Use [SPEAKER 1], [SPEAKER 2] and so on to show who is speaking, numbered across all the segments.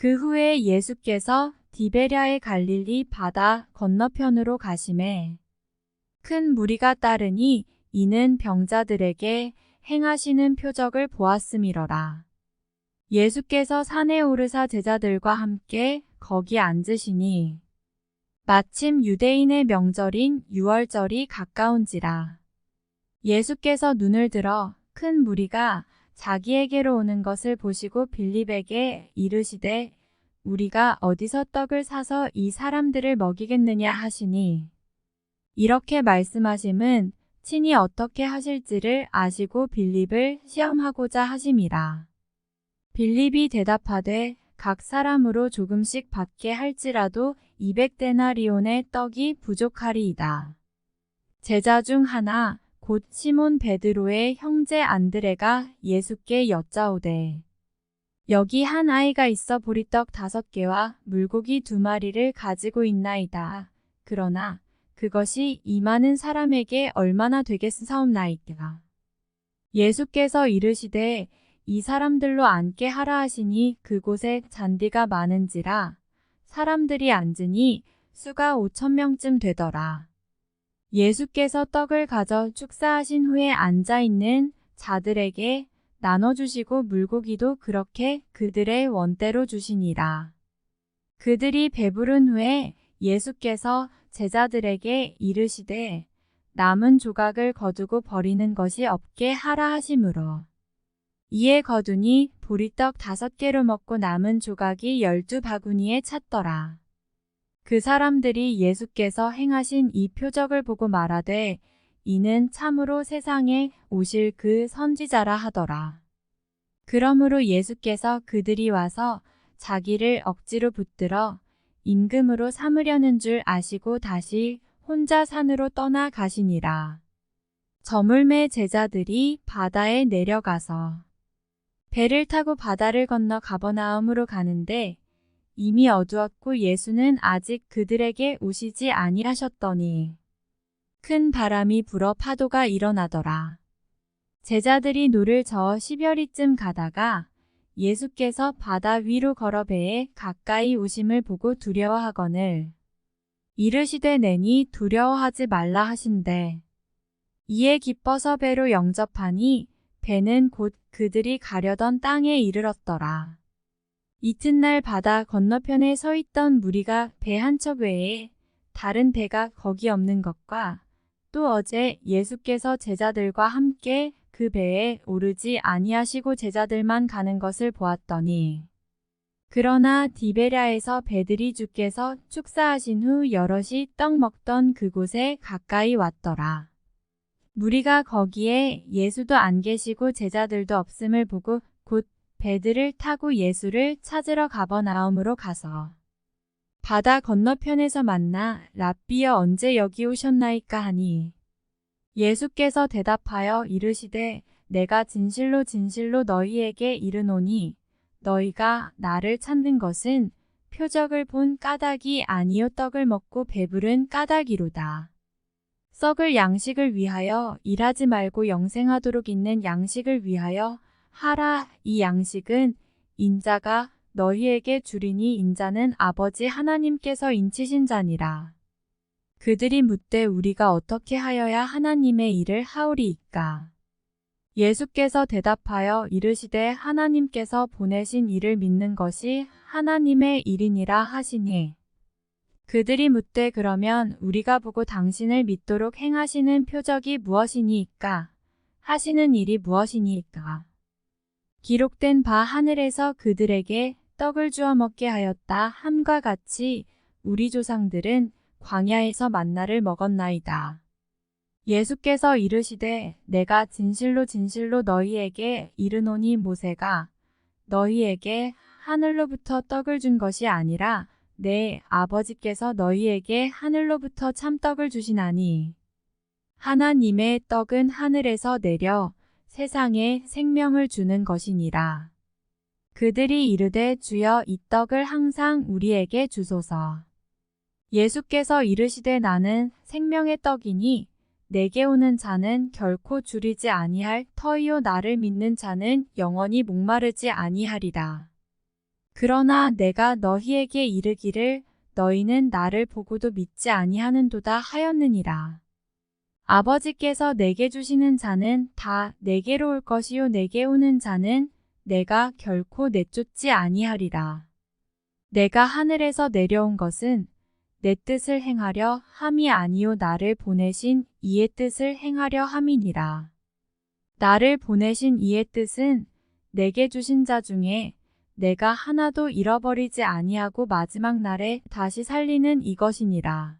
[SPEAKER 1] 그 후에 예수께서 디베랴의 갈릴리 바다 건너편으로 가심에 큰 무리가 따르니 이는 병자들에게 행하시는 표적을 보았음이러라. 예수께서 산에 오르사 제자들과 함께 거기 앉으시니 마침 유대인의 명절인 유월절이 가까운지라. 예수께서 눈을 들어 큰 무리가 자기에게로 오는 것을 보시고 빌립에게 이르시되 우리가 어디서 떡을 사서 이 사람들을 먹이겠느냐 하시니 이렇게 말씀하심은 친히 어떻게 하실지를 아시고 빌립을 시험하고자 하심이라. 빌립이 대답하되 각 사람으로 조금씩 받게 할지라도 200데나리온의 떡이 부족하리이다. 제자 중 하나 곧 시몬 베드로의 형제 안드레가 예수께 여짜오되 여기 한 아이가 있어 보리떡 다섯 개와 물고기 두 마리를 가지고 있나이다. 그러나 그것이 이 많은 사람에게 얼마나 되겠사옵나이까. 예수께서 이르시되 이 사람들로 앉게 하라 하시니 그곳에 잔디가 많은지라 사람들이 앉으니 수가 오천 명쯤 되더라. 예수께서 떡을 가져 축사하신 후에 앉아 있는 자들에게 나눠주시고 물고기도 그렇게 그들의 원대로 주시니라. 그들이 배부른 후에 예수께서 제자들에게 이르시되 남은 조각을 거두고 버리는 것이 없게 하라 하심으로 이에 거두니 보리떡 다섯 개로 먹고 남은 조각이 열두 바구니에 찼더라. 그 사람들이 예수께서 행하신 이 표적을 보고 말하되 이는 참으로 세상에 오실 그 선지자라 하더라. 그러므로 예수께서 그들이 와서 자기를 억지로 붙들어 임금으로 삼으려는 줄 아시고 다시 혼자 산으로 떠나 가시니라. 저물매 제자들이 바다에 내려가서 배를 타고 바다를 건너 가버나움으로 가는데 이미 어두웠고 예수는 아직 그들에게 오시지 아니하셨더니 큰 바람이 불어 파도가 일어나더라. 제자들이 노를 저어 십여리쯤 가다가 예수께서 바다 위로 걸어 배에 가까이 오심을 보고 두려워하거늘 이르시되 내니 두려워하지 말라 하신대 이에 기뻐서 배로 영접하니 배는 곧 그들이 가려던 땅에 이르렀더라. 이튿날 바다 건너편에 서 있던 무리가 배 한 척 외에 다른 배가 거기 없는 것과 또 어제 예수께서 제자들과 함께 그 배에 오르지 아니하시고 제자들만 가는 것을 보았더니 그러나 디베랴에서 배들이 주께서 축사하신 후 여럿이 떡 먹던 그곳에 가까이 왔더라. 무리가 거기에 예수도 안 계시고 제자들도 없음을 보고 곧 배들을 타고 예수를 찾으러 가버나움으로 가서 바다 건너편에서 만나 랍비여 언제 여기 오셨나이까 하니 예수께서 대답하여 이르시되 내가 진실로 진실로 너희에게 이르노니 너희가 나를 찾는 것은 표적을 본 까닭이 아니요 떡을 먹고 배부른 까닭이로다. 썩을 양식을 위하여 일하지 말고 영생하도록 있는 양식을 위하여 하라 이 양식은 인자가 너희에게 주리니 인자는 아버지 하나님께서 인치신 자니라. 그들이 묻되 우리가 어떻게 하여야 하나님의 일을 하오리이까. 예수께서 대답하여 이르시되 하나님께서 보내신 일을 믿는 것이 하나님의 일이니라 하시니 그들이 묻되 그러면 우리가 보고 당신을 믿도록 행하시는 표적이 무엇이니이까 하시는 일이 무엇이니이까 기록된 바 하늘에서 그들에게 떡을 주어 먹게 하였다 함과 같이 우리 조상들은 광야에서 만나를 먹었나이다. 예수께서 이르시되 내가 진실로 진실로 너희에게 이르노니 모세가 너희에게 하늘로부터 떡을 준 것이 아니라 내 아버지께서 너희에게 하늘로부터 참떡을 주시나니 하나님의 떡은 하늘에서 내려 세상에 생명을 주는 것이니라. 그들이 이르되 주여 이 떡을 항상 우리에게 주소서. 예수께서 이르시되 나는 생명의 떡이니 내게 오는 자는 결코 줄이지 아니할 터이요 나를 믿는 자는 영원히 목마르지 아니하리라. 그러나 내가 너희에게 이르기를 너희는 나를 보고도 믿지 아니하는도다 하였느니라. 아버지께서 내게 주시는 자는 다 내게로 올 것이요 내게 오는 자는 내가 결코 내쫓지 아니하리라. 내가 하늘에서 내려온 것은 내 뜻을 행하려 함이 아니요 나를 보내신 이의 뜻을 행하려 함이니라. 나를 보내신 이의 뜻은 내게 주신 자 중에 내가 하나도 잃어버리지 아니하고 마지막 날에 다시 살리는 이것이니라.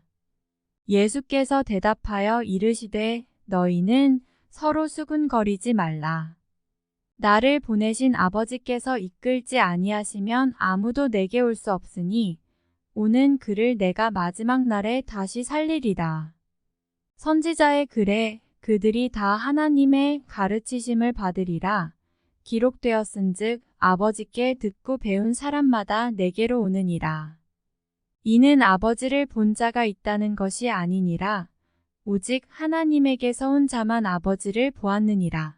[SPEAKER 1] 예수께서 대답하여 이르시되 너희는 서로 수군거리지 말라. 나를 보내신 아버지께서 이끌지 아니하시면 아무도 내게 올 수 없으니 오는 그를 내가 마지막 날에 다시 살리리라. 선지자의 글에 그들이 다 하나님의 가르치심을 받으리라. 기록되었은즉 아버지께 듣고 배운 사람마다 내게로 오느니라. 이는 아버지를 본 자가 있다는 것이 아니니라. 오직 하나님에게서 온 자만 아버지를 보았느니라.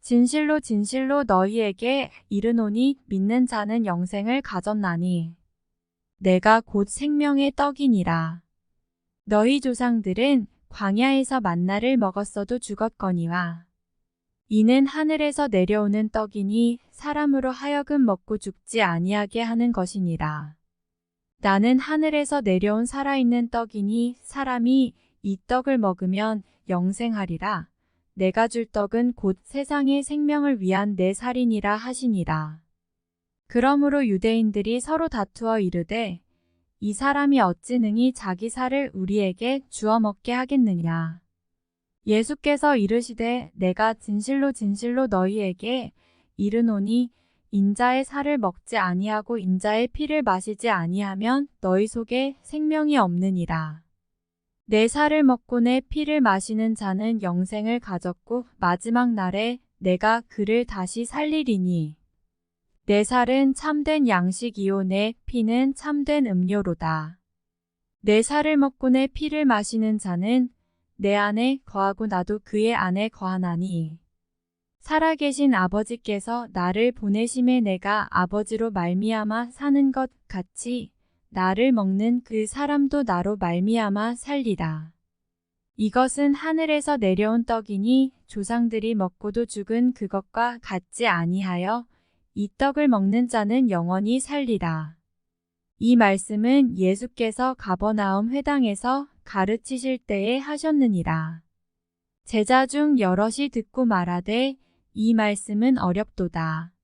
[SPEAKER 1] 진실로 진실로 너희에게 이르노니 믿는 자는 영생을 가졌나니. 내가 곧 생명의 떡이니라. 너희 조상들은 광야에서 만나를 먹었어도 죽었거니와. 이는 하늘에서 내려오는 떡이니 사람으로 하여금 먹고 죽지 아니하게 하는 것이니라. 나는 하늘에서 내려온 살아있는 떡이니 사람이 이 떡을 먹으면 영생하리라. 내가 줄 떡은 곧 세상의 생명을 위한 내 살이니라 하시니라. 그러므로 유대인들이 서로 다투어 이르되 이 사람이 어찌 능히 자기 살을 우리에게 주어 먹게 하겠느냐. 예수께서 이르시되 내가 진실로 진실로 너희에게 이르노니 인자의 살을 먹지 아니하고 인자의 피를 마시지 아니하면 너희 속에 생명이 없느니라. 내 살을 먹고 내 피를 마시는 자는 영생을 가졌고 마지막 날에 내가 그를 다시 살리리니 내 살은 참된 양식이요 내 피는 참된 음료로다. 내 살을 먹고 내 피를 마시는 자는 내 안에 거하고 나도 그의 안에 거하나니 살아계신 아버지께서 나를 보내심에 내가 아버지로 말미암아 사는 것 같이 나를 먹는 그 사람도 나로 말미암아 살리라. 이것은 하늘에서 내려온 떡이니 조상들이 먹고도 죽은 그것과 같지 아니하여 이 떡을 먹는 자는 영원히 살리라. 이 말씀은 예수께서 가버나움 회당에서 가르치실 때에 하셨느니라. 제자 중 여럿이 듣고 말하되 이 말씀은 어렵도다.